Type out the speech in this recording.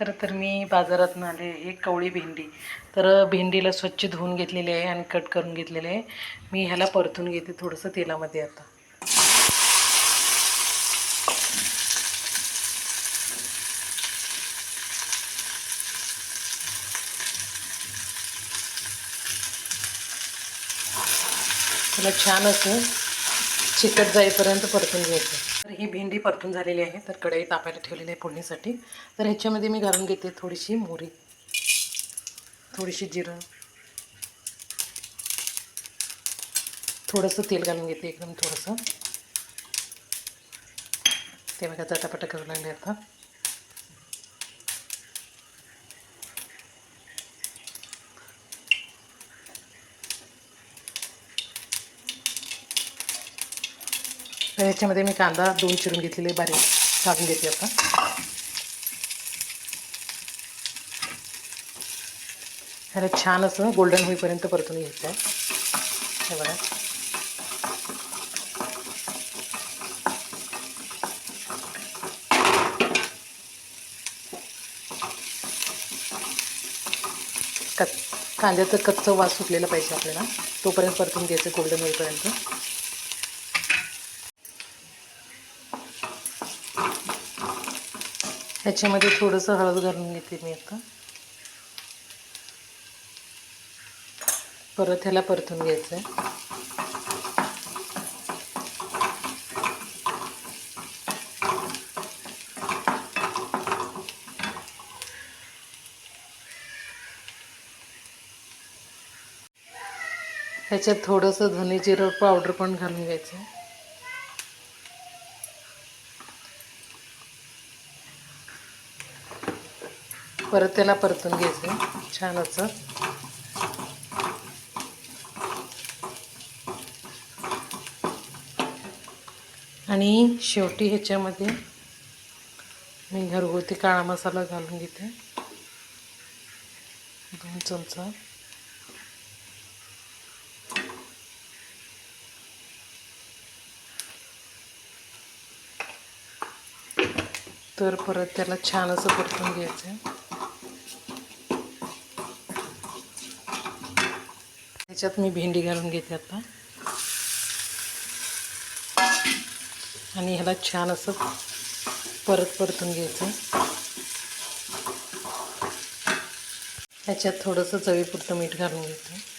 खरं तर मी बाजारातून आले एक कवळी भेंडी. तर भेंडीला स्वच्छ धुवून घेतलेली आहे आणि कट करून घेतलेले आहे. मी ह्याला परतून घेते थोडंसं तेलामध्ये आता. त्याला छान असं चिकट जाईपर्यंत परतून घ्यायचं. तर ही भेंडी परतून झालेली आहे. तर कढई तापायला ठेवलेली आहे फोडणीसाठी. तर ह्याच्यामध्ये मी घालून घेते थोडीशी मोहरी. थोडीशी जिरं. थोडंसं तेल घालून घेते एकदम थोडंसं. ते बघा चटापटा करू लागले आता. तर ह्याच्यामध्ये मी कांदा दोन चिरून घेतलेले बारीक साधून घेते आता. ह्याला छान असं गोल्डन होईपर्यंत परतून घ्यायचं आहे. हे बघा. कच कांद्याचं कच्चं वास सुटलेलं पाहिजे आपल्याला. तोपर्यंत परतून घ्यायचं गोल्डन होईपर्यंत. ह्याच्यामध्ये थोडंसं हळद घालून घेते मी आता. परत ह्याला परतून घ्यायचं आहे ह्याच्यात थोडंसं धने जिरं पावडर पण घालून घ्यायचं. आहे परत त्याला परतून घ्यायचं. छान असं. आणि शेवटी ह्याच्यामध्ये मी घरगुती काळा मसाला घालून घेते. दोन चमचा. तर परत त्याला छान असं परतून घ्यायचं. ह्याच्यात त्याच्यात मी भेंडी घालून घेते आता. आणि ह्याला छान असं परत परतून घ्यायचं. ह्याच्यात थोडंसं चवीपुरतं मीठ घालून घेते.